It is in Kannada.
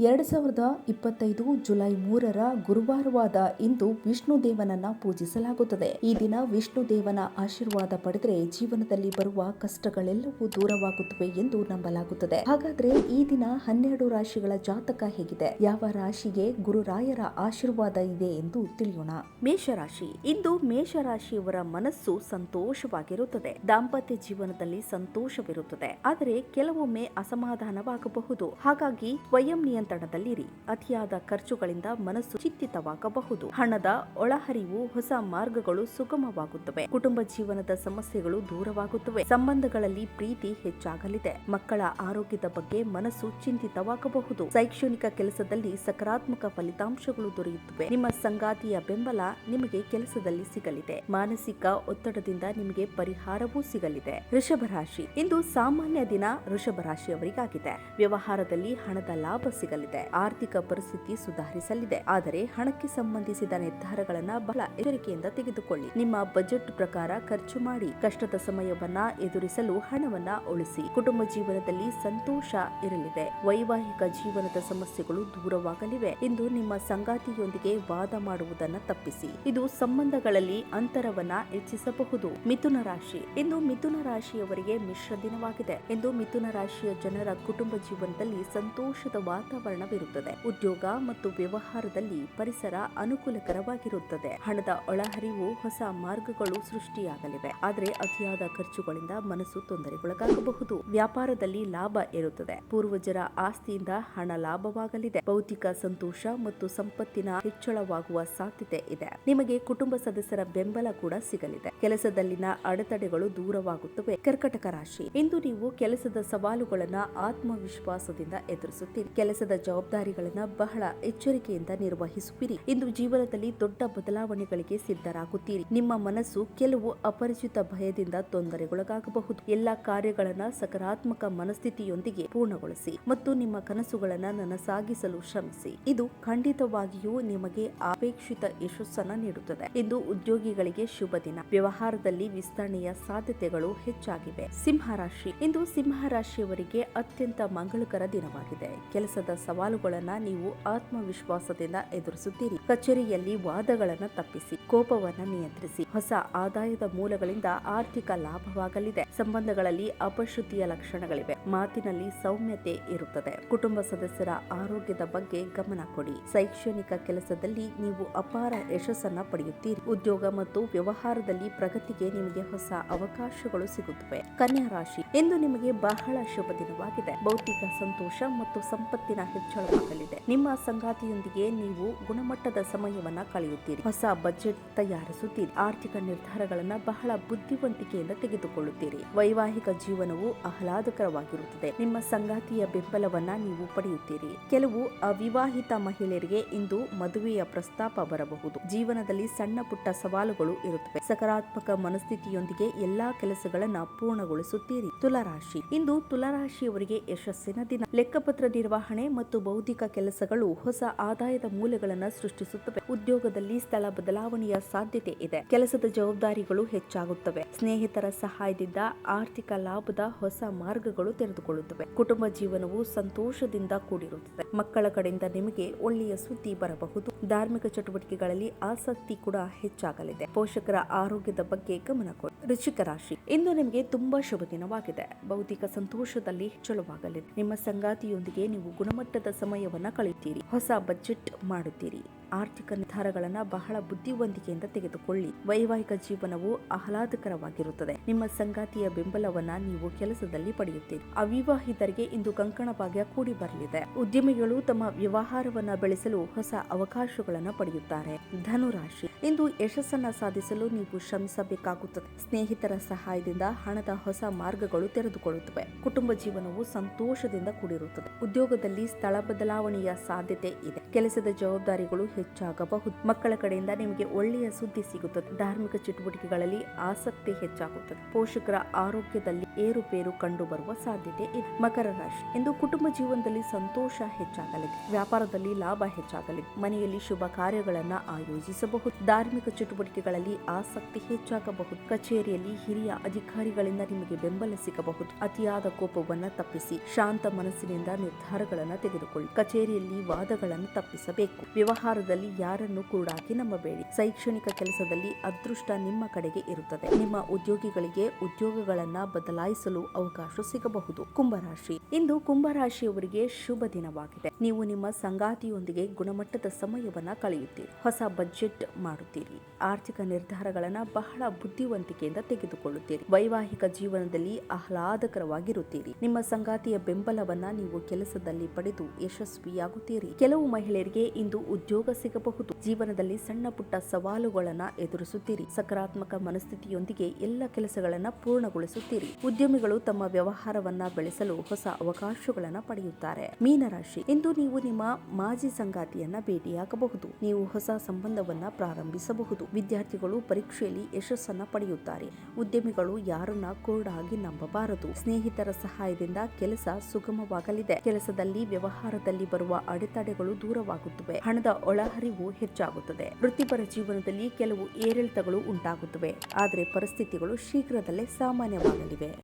ಎರಡು ಸಾವಿರದ ಇಪ್ಪತ್ತೈದು ಜುಲೈ ಮೂರರ ಗುರುವಾರವಾದ ಇಂದು ವಿಷ್ಣು ದೇವನನ್ನ ಪೂಜಿಸಲಾಗುತ್ತದೆ. ಈ ದಿನ ವಿಷ್ಣು ದೇವನ ಆಶೀರ್ವಾದ ಪಡೆದರೆ ಜೀವನದಲ್ಲಿ ಬರುವ ಕಷ್ಟಗಳೆಲ್ಲವೂ ದೂರವಾಗುತ್ತವೆ ಎಂದು ನಂಬಲಾಗುತ್ತದೆ. ಹಾಗಾದ್ರೆ ಈ ದಿನ ಹನ್ನೆರಡು ರಾಶಿಗಳ ಜಾತಕ ಹೇಗಿದೆ? ಯಾವ ರಾಶಿಗೆ ಗುರುರಾಯರ ಆಶೀರ್ವಾದ ಇದೆ ಎಂದು ತಿಳಿಯೋಣ. ಮೇಷರಾಶಿ. ಇಂದು ಮೇಷರಾಶಿಯವರ ಮನಸ್ಸು ಸಂತೋಷವಾಗಿರುತ್ತದೆ. ದಾಂಪತ್ಯ ಜೀವನದಲ್ಲಿ ಸಂತೋಷವಿರುತ್ತದೆ. ಆದರೆ ಕೆಲವೊಮ್ಮೆ ಅಸಮಾಧಾನವಾಗಬಹುದು. ಹಾಗಾಗಿ ಸ್ವಯಂ ನಿಯಂತ್ರಣದಲ್ಲಿರಿ. ಅತಿಯಾದ ಖರ್ಚುಗಳಿಂದ ಮನಸ್ಸು ಚಿಂತಿತವಾಗಬಹುದು. ಹಣದ ಒಳಹರಿವು ಹೊಸ ಮಾರ್ಗಗಳು ಸುಗಮವಾಗುತ್ತವೆ. ಕುಟುಂಬ ಜೀವನದ ಸಮಸ್ಯೆಗಳು ದೂರವಾಗುತ್ತವೆ. ಸಂಬಂಧಗಳಲ್ಲಿ ಪ್ರೀತಿ ಹೆಚ್ಚಾಗಲಿದೆ. ಮಕ್ಕಳ ಆರೋಗ್ಯದ ಬಗ್ಗೆ ಮನಸ್ಸು ಚಿಂತಿತವಾಗಬಹುದು. ಶೈಕ್ಷಣಿಕ ಕೆಲಸದಲ್ಲಿ ಸಕಾರಾತ್ಮಕ ಫಲಿತಾಂಶಗಳು ದೊರೆಯುತ್ತವೆ. ನಿಮ್ಮ ಸಂಗಾತಿಯ ಬೆಂಬಲ ನಿಮಗೆ ಕೆಲಸದಲ್ಲಿ ಸಿಗಲಿದೆ. ಮಾನಸಿಕ ಒತ್ತಡದಿಂದ ನಿಮಗೆ ಪರಿಹಾರವೂ ಸಿಗಲಿದೆ. ಋಷಭ ರಾಶಿ ಇಂದು ಸಾಮಾನ್ಯ ದಿನ ಋಷಭ ರಾಶಿಯವರಿಗಾಗಿದೆ ವ್ಯವಹಾರದಲ್ಲಿ ಹಣದ ಲಾಭ ಸಿಗಲಿದೆ. ಆರ್ಥಿಕ ಪರಿಸ್ಥಿತಿ ಸುಧಾರಿಸಲಿದೆ. ಆದರೆ ಹಣಕ್ಕೆ ಸಂಬಂಧಿಸಿದ ನಿರ್ಧಾರಗಳನ್ನ ಬಹಳ ಎಚ್ಚರಿಕೆಯಿಂದ ತೆಗೆದುಕೊಳ್ಳಿ. ನಿಮ್ಮ ಬಜೆಟ್ ಪ್ರಕಾರ ಖರ್ಚು ಮಾಡಿ. ಕಷ್ಟದ ಸಮಯವನ್ನ ಎದುರಿಸಲು ಹಣವನ್ನ ಉಳಿಸಿ. ಕುಟುಂಬ ಜೀವನದಲ್ಲಿ ಸಂತೋಷ ಇರಲಿದೆ. ವೈವಾಹಿಕ ಜೀವನದ ಸಮಸ್ಯೆಗಳು ದೂರವಾಗಲಿವೆ. ಇಂದು ನಿಮ್ಮ ಸಂಗಾತಿಯೊಂದಿಗೆ ವಾದ ಮಾಡುವುದನ್ನು ತಪ್ಪಿಸಿ. ಇದು ಸಂಬಂಧಗಳಲ್ಲಿ ಅಂತರವನ್ನ ಹೆಚ್ಚಿಸಬಹುದು. ಮಿಥುನ ರಾಶಿ. ಇಂದು ಮಿಥುನ ರಾಶಿಯವರಿಗೆ ಮಿಶ್ರ ದಿನವಾಗಿದೆ. ಇಂದು ಮಿಥುನ ರಾಶಿಯ ಜನರ ಕುಟುಂಬ ಜೀವನದಲ್ಲಿ ಸಂತೋಷದ ವಾತಾವರಣವಿರುತ್ತದೆ ಉದ್ಯೋಗ ಮತ್ತು ವ್ಯವಹಾರದಲ್ಲಿ ಪರಿಸರ ಅನುಕೂಲಕರವಾಗಿರುತ್ತದೆ. ಹಣದ ಒಳಹರಿವು ಹೊಸ ಮಾರ್ಗಗಳು ಸೃಷ್ಟಿಯಾಗಲಿವೆ. ಆದರೆ ಅತಿಯಾದ ಖರ್ಚುಗಳಿಂದ ಮನಸ್ಸು ತೊಂದರೆಗೊಳಗಾಗಬಹುದು. ವ್ಯಾಪಾರದಲ್ಲಿ ಲಾಭ ಇರುತ್ತದೆ ಪೂರ್ವಜರ ಆಸ್ತಿಯಿಂದ ಹಣ ಲಾಭವಾಗಲಿದೆ. ಭೌತಿಕ ಸಂತೋಷ ಮತ್ತು ಸಂಪತ್ತಿನ ಹೆಚ್ಚಳವಾಗುವ ಸಾಧ್ಯತೆ ಇದೆ. ನಿಮಗೆ ಕುಟುಂಬ ಸದಸ್ಯರ ಬೆಂಬಲ ಕೂಡ ಸಿಗಲಿದೆ. ಕೆಲಸದಲ್ಲಿನ ಅಡೆತಡೆಗಳು ದೂರವಾಗುತ್ತವೆ. ಕರ್ಕಟಕ ರಾಶಿ. ಇಂದು ನೀವು ಕೆಲಸದ ಸವಾಲುಗಳನ್ನ ಆತ್ಮವಿಶ್ವಾಸದಿಂದ ಎದುರಿಸುತ್ತೀರಿ. ಕೆಲಸದ ಜವಾಬ್ದಾರಿಗಳನ್ನ ಬಹಳ ಎಚ್ಚರಿಕೆಯಿಂದ ನಿರ್ವಹಿಸುವಿರಿ. ಇಂದು ಜೀವನದಲ್ಲಿ ದೊಡ್ಡ ಬದಲಾವಣೆಗಳಿಗೆ ಸಿದ್ಧರಾಗುತ್ತೀರಿ. ನಿಮ್ಮ ಮನಸ್ಸು ಕೆಲವು ಅಪರಿಚಿತ ಭಯದಿಂದ ತೊಂದರೆಗೊಳಗಾಗಬಹುದು. ಎಲ್ಲಾ ಕಾರ್ಯಗಳನ್ನ ಸಕಾರಾತ್ಮಕ ಮನಸ್ಥಿತಿಯೊಂದಿಗೆ ಪೂರ್ಣಗೊಳಿಸಿ ಮತ್ತು ನಿಮ್ಮ ಕನಸುಗಳನ್ನ ನನಸಾಗಿಸಲು ಶ್ರಮಿಸಿ. ಇದು ಖಂಡಿತವಾಗಿಯೂ ನಿಮಗೆ ಅಪೇಕ್ಷಿತ ಯಶಸ್ಸನ್ನ ನೀಡುತ್ತದೆ. ಇಂದು ಉದ್ಯೋಗಿಗಳಿಗೆ ಶುಭ ದಿನ. ವ್ಯವಹಾರದಲ್ಲಿ ವಿಸ್ತರಣೆಯ ಸಾಧ್ಯತೆಗಳು ಹೆಚ್ಚಾಗಿವೆ. ಸಿಂಹರಾಶಿ ಇಂದು ಸಿಂಹರಾಶಿಯವರಿಗೆ ಅತ್ಯಂತ ಮಂಗಳಕರ ದಿನವಾಗಿದೆ. ಕೆಲಸದ ಸವಾಲುಗಳನ್ನ ನೀವು ಆತ್ಮವಿಶ್ವಾಸದಿಂದ ಎದುರಿಸುತ್ತೀರಿ. ಕಚೇರಿಯಲ್ಲಿ ವಾದಗಳನ್ನು ತಪ್ಪಿಸಿ, ಕೋಪವನ್ನು ನಿಯಂತ್ರಿಸಿ. ಹೊಸ ಆದಾಯದ ಮೂಲಗಳಿಂದ ಆರ್ಥಿಕ ಲಾಭವಾಗಲಿದೆ. ಸಂಬಂಧಗಳಲ್ಲಿ ಅಪಶುದ್ಧಿಯ ಲಕ್ಷಣಗಳಿವೆ. ಮಾತಿನಲ್ಲಿ ಸೌಮ್ಯತೆ ಇರುತ್ತದೆ. ಕುಟುಂಬ ಸದಸ್ಯರ ಆರೋಗ್ಯದ ಬಗ್ಗೆ ಗಮನ ಕೊಡಿ. ಶೈಕ್ಷಣಿಕ ಕೆಲಸದಲ್ಲಿ ನೀವು ಅಪಾರ ಯಶಸ್ಸನ್ನ ಪಡೆಯುತ್ತೀರಿ. ಉದ್ಯೋಗ ಮತ್ತು ವ್ಯವಹಾರದಲ್ಲಿ ಪ್ರಗತಿಗೆ ನಿಮಗೆ ಹೊಸ ಅವಕಾಶಗಳು ಸಿಗುತ್ತವೆ. ಕನ್ಯಾ ರಾಶಿ, ಇಂದು ನಿಮಗೆ ಬಹಳ ಶುಭ ದಿನವಾಗಿದೆ. ಭೌತಿಕ ಸಂತೋಷ ಮತ್ತು ಸಂಪತ್ತಿನ ಹೆಚ್ಚಳವಾಗಲಿದೆ ನಿಮ್ಮ ಸಂಗಾತಿಯೊಂದಿಗೆ ನೀವು ಗುಣಮಟ್ಟದ ಸಮಯವನ್ನ ಕಳೆಯುತ್ತೀರಿ. ಹೊಸ ಬಜೆಟ್ ತಯಾರಿಸುತ್ತೀರಿ. ಆರ್ಥಿಕ ನಿರ್ಧಾರಗಳನ್ನ ಬಹಳ ಬುದ್ಧಿವಂತಿಕೆಯಿಂದ ತೆಗೆದುಕೊಳ್ಳುತ್ತೀರಿ. ವೈವಾಹಿಕ ಜೀವನವು ಆಹ್ಲಾದಕರವಾಗಿರುತ್ತದೆ. ನಿಮ್ಮ ಸಂಗಾತಿಯ ಬೆಂಬಲವನ್ನ ನೀವು ಪಡೆಯುತ್ತೀರಿ. ಕೆಲವು ಅವಿವಾಹಿತ ಮಹಿಳೆಯರಿಗೆ ಇಂದು ಮದುವೆಯ ಪ್ರಸ್ತಾಪ ಬರಬಹುದು. ಜೀವನದಲ್ಲಿ ಸಣ್ಣ ಪುಟ್ಟ ಸವಾಲುಗಳು ಇರುತ್ತವೆ. ಸಕಾರಾತ್ಮಕ ಮನಸ್ಥಿತಿಯೊಂದಿಗೆ ಎಲ್ಲಾ ಕೆಲಸಗಳನ್ನ ಪೂರ್ಣಗೊಳಿಸುತ್ತೀರಿ. ತುಲಾರಾಶಿ. ಇಂದು ತುಲಾರಾಶಿಯವರಿಗೆ ಯಶಸ್ಸಿನ ದಿನ. ಲೆಕ್ಕಪತ್ರ ನಿರ್ವಹಣೆ ಮತ್ತು ಬೌದ್ಧಿಕ ಕೆಲಸಗಳು ಹೊಸ ಆದಾಯದ ಮೂಲಗಳನ್ನು ಸೃಷ್ಟಿಸುತ್ತವೆ. ಉದ್ಯೋಗದಲ್ಲಿ ಸ್ಥಳ ಬದಲಾವಣೆಯ ಸಾಧ್ಯತೆ ಇದೆ. ಕೆಲಸದ ಜವಾಬ್ದಾರಿಗಳು ಹೆಚ್ಚಾಗುತ್ತವೆ. ಸ್ನೇಹಿತರ ಸಹಾಯದಿಂದ ಆರ್ಥಿಕ ಲಾಭದ ಹೊಸ ಮಾರ್ಗಗಳು ತೆರೆದುಕೊಳ್ಳುತ್ತವೆ. ಕುಟುಂಬ ಜೀವನವು ಸಂತೋಷದಿಂದ ಕೂಡಿರುತ್ತದೆ. ಮಕ್ಕಳ ಕಡೆಯಿಂದ ನಿಮಗೆ ಒಳ್ಳೆಯ ಸುದ್ದಿ ಬರಬಹುದು. ಧಾರ್ಮಿಕ ಚಟುವಟಿಕೆಗಳಲ್ಲಿ ಆಸಕ್ತಿ ಕೂಡ ಹೆಚ್ಚಾಗಲಿದೆ. ಪೋಷಕರ ಆರೋಗ್ಯದ ಬಗ್ಗೆ ಗಮನ ಕೊಡಿ. ರುಚಿಕ ರಾಶಿ. ಇಂದು ನಿಮಗೆ ತುಂಬಾ ಶುಭ ದಿನವಾಗಿದೆ. ಭೌತಿಕ ಸಂತೋಷದಲ್ಲಿ ಹೆಚ್ಚಳವಾಗಲಿದೆ ನಿಮ್ಮ ಸಂಗಾತಿಯೊಂದಿಗೆ ನೀವು ಗುಣಮಟ್ಟದ ಸಮಯವನ್ನ ಕಳೆಯುತ್ತೀರಿ. ಹೊಸ ಬಜೆಟ್ ಮಾಡುತ್ತೀರಿ. ಆರ್ಥಿಕ ನಿರ್ಧಾರಗಳನ್ನ ಬಹಳ ಬುದ್ಧಿವಂತಿಕೆಯಿಂದ ತೆಗೆದುಕೊಳ್ಳಿ. ವೈವಾಹಿಕ ಜೀವನವು ಆಹ್ಲಾದಕರವಾಗಿರುತ್ತದೆ. ನಿಮ್ಮ ಸಂಗಾತಿಯ ಬೆಂಬಲವನ್ನ ನೀವು ಕೆಲಸದಲ್ಲಿ ಪಡೆಯುತ್ತೀರಿ. ಅವಿವಾಹಿತರಿಗೆ ಇಂದು ಕಂಕಣ ಭಾಗ್ಯ ಕೂಡಿ ಬರಲಿದೆ. ಉದ್ಯಮಿಗಳು ತಮ್ಮ ವ್ಯವಹಾರವನ್ನ ಬೆಳೆಸಲು ಹೊಸ ಅವಕಾಶಗಳನ್ನ ಪಡೆಯುತ್ತಾರೆ. ಧನುರಾಶಿ. ಇಂದು ಯಶಸ್ಸನ್ನು ಸಾಧಿಸಲು ನೀವು ಶ್ರಮಿಸಬೇಕಾಗುತ್ತದೆ. ಸ್ನೇಹಿತರ ಸಹಾಯದಿಂದ ಹಣದ ಹೊಸ ಮಾರ್ಗಗಳು ತೆರೆದುಕೊಳ್ಳುತ್ತವೆ. ಕುಟುಂಬ ಜೀವನವು ಸಂತೋಷದಿಂದ ಕೂಡಿರುತ್ತದೆ. ಉದ್ಯೋಗದಲ್ಲಿ ಸ್ಥಳ ಬದಲಾವಣೆಯ ಸಾಧ್ಯತೆ ಇದೆ. ಕೆಲಸದ ಜವಾಬ್ದಾರಿಗಳು ಹೆಚ್ಚಾಗಬಹುದು. ಮಕ್ಕಳ ಕಡೆಯಿಂದ ನಿಮಗೆ ಒಳ್ಳೆಯ ಸುದ್ದಿ ಸಿಗುತ್ತದೆ. ಧಾರ್ಮಿಕ ಚಟುವಟಿಕೆಗಳಲ್ಲಿ ಆಸಕ್ತಿ ಹೆಚ್ಚಾಗುತ್ತದೆ. ಪೋಷಕರ ಆರೋಗ್ಯದಲ್ಲಿ ಏರುಪೇರು ಕಂಡುಬರುವ ಸಾಧ್ಯತೆ ಇದೆ. ಮಕರ ರಾಶಿ. ಇಂದು ಕುಟುಂಬ ಜೀವನದಲ್ಲಿ ಸಂತೋಷ ಹೆಚ್ಚಾಗಲಿದೆ. ವ್ಯಾಪಾರದಲ್ಲಿ ಲಾಭ ಹೆಚ್ಚಾಗಲಿದೆ. ಮನೆಯಲ್ಲಿ ಶುಭ ಕಾರ್ಯಗಳನ್ನ ಆಯೋಜಿಸಬಹುದು. ಧಾರ್ಮಿಕ ಚಟುವಟಿಕೆಗಳಲ್ಲಿ ಆಸಕ್ತಿ ಹೆಚ್ಚಾಗಬಹುದು. ಕಚೇರಿಯಲ್ಲಿ ಹಿರಿಯ ಅಧಿಕಾರಿಗಳಿಂದ ನಿಮಗೆ ಬೆಂಬಲ ಸಿಗಬಹುದು. ಅತಿಯಾದ ಕೋಪವನ್ನು ತಪ್ಪಿಸಿ, ಶಾಂತ ಮನಸ್ಸಿನಿಂದ ನಿರ್ಧಾರಗಳನ್ನು ತೆಗೆದುಕೊಳ್ಳಿ. ಕಚೇರಿಯಲ್ಲಿ ವಾದಗಳನ್ನು ತಪ್ಪಿಸಬೇಕು. ವ್ಯವಹಾರದಲ್ಲಿ ಯಾರನ್ನು ಕೂಡಾಗಿ ನಂಬಬೇಡಿ. ಶೈಕ್ಷಣಿಕ ಕೆಲಸದಲ್ಲಿ ಅದೃಷ್ಟ ನಿಮ್ಮ ಕಡೆಗೆ ಇರುತ್ತದೆ. ನಿಮ್ಮ ಉದ್ಯೋಗಿಗಳಿಗೆ ಉದ್ಯೋಗಗಳನ್ನ ಬದಲಾಯಿಸಲು ಅವಕಾಶ ಸಿಗಬಹುದು. ಕುಂಭರಾಶಿ. ಇಂದು ಕುಂಭರಾಶಿಯವರಿಗೆ ಶುಭ ದಿನವಾಗಿದೆ. ನೀವು ನಿಮ್ಮ ಸಂಗಾತಿಯೊಂದಿಗೆ ಗುಣಮಟ್ಟದ ಸಮಯವನ್ನ ಕಳೆಯುತ್ತೀರಿ. ಹೊಸ ಬಜೆಟ್ ಮಾಡುತ್ತೀರಿ ಆರ್ಥಿಕ ನಿರ್ಧಾರಗಳನ್ನ ಬಹಳ ಬುದ್ಧಿವಂತಿಕೆಯಿಂದ ತೆಗೆದುಕೊಳ್ಳುತ್ತೀರಿ. ವೈವಾಹಿಕ ಜೀವನದಲ್ಲಿ ಆಹ್ಲಾದಕರವಾಗಿರುತ್ತೀರಿ. ನಿಮ್ಮ ಸಂಗಾತಿಯ ಬೆಂಬಲವನ್ನ ನೀವು ಕೆಲಸದಲ್ಲಿ ಪಡೆದು ಯಶಸ್ವಿಯಾಗುತ್ತೀರಿ. ಕೆಲವು ಮಹಿಳೆಯರಿಗೆ ಇಂದು ಉದ್ಯೋಗ ಸಿಗಬಹುದು. ಜೀವನದಲ್ಲಿ ಸಣ್ಣ ಪುಟ್ಟ ಸವಾಲುಗಳನ್ನ ಎದುರಿಸುತ್ತೀರಿ. ಸಕಾರಾತ್ಮಕ ಮನಸ್ಥಿತಿಯೊಂದಿಗೆ ಎಲ್ಲ ಕೆಲಸಗಳನ್ನ ಪೂರ್ಣಗೊಳಿಸುತ್ತೀರಿ. ಉದ್ಯಮಿಗಳು ತಮ್ಮ ವ್ಯವಹಾರವನ್ನ ಬೆಳೆಸಲು ಹೊಸ ಅವಕಾಶಗಳನ್ನ ಪಡೆಯುತ್ತಾರೆ. ಮೀನರಾಶಿ. ಇಂದು ನೀವು ನಿಮ್ಮ ಮಾಜಿ ಸಂಗಾತಿಯನ್ನ ಭೇಟಿಯಾಗಬಹುದು. ನೀವು ಹೊಸ ಸಂಬಂಧವನ್ನ ಪ್ರಾರಂಭಿಸಬಹುದು. ವಿದ್ಯಾರ್ಥಿಗಳು ಪರೀಕ್ಷೆಯಲ್ಲಿ ಯಶಸ್ಸನ್ನ ಪಡೆಯುತ್ತಾರೆ. ಉದ್ಯಮಿಗಳು ಯಾರನ್ನ ಕುರುಡಾಗಿ ನಂಬಬಾರದು. ಸ್ನೇಹಿತರ ಸಹಾಯದಿಂದ ಕೆಲಸ ಸುಗಮವಾಗಲಿದೆ. ಕೆಲಸದಲ್ಲಿ ವ್ಯವಹಾರದಲ್ಲಿ ಬರುವ ಅಡೆತಡೆಗಳು ದೂರವಾಗುತ್ತವೆ. ಹಣದ ಒಳಹರಿವು ಹೆಚ್ಚಾಗುತ್ತದೆ. ವೃತ್ತಿಪರ ಜೀವನದಲ್ಲಿ ಕೆಲವು ಏರಿಳಿತಗಳು ಉಂಟಾಗುತ್ತವೆ. ಆದರೆ ಪರಿಸ್ಥಿತಿಗಳು ಶೀಘ್ರದಲ್ಲೇ ಸಾಮಾನ್ಯವಾಗಲಿವೆ.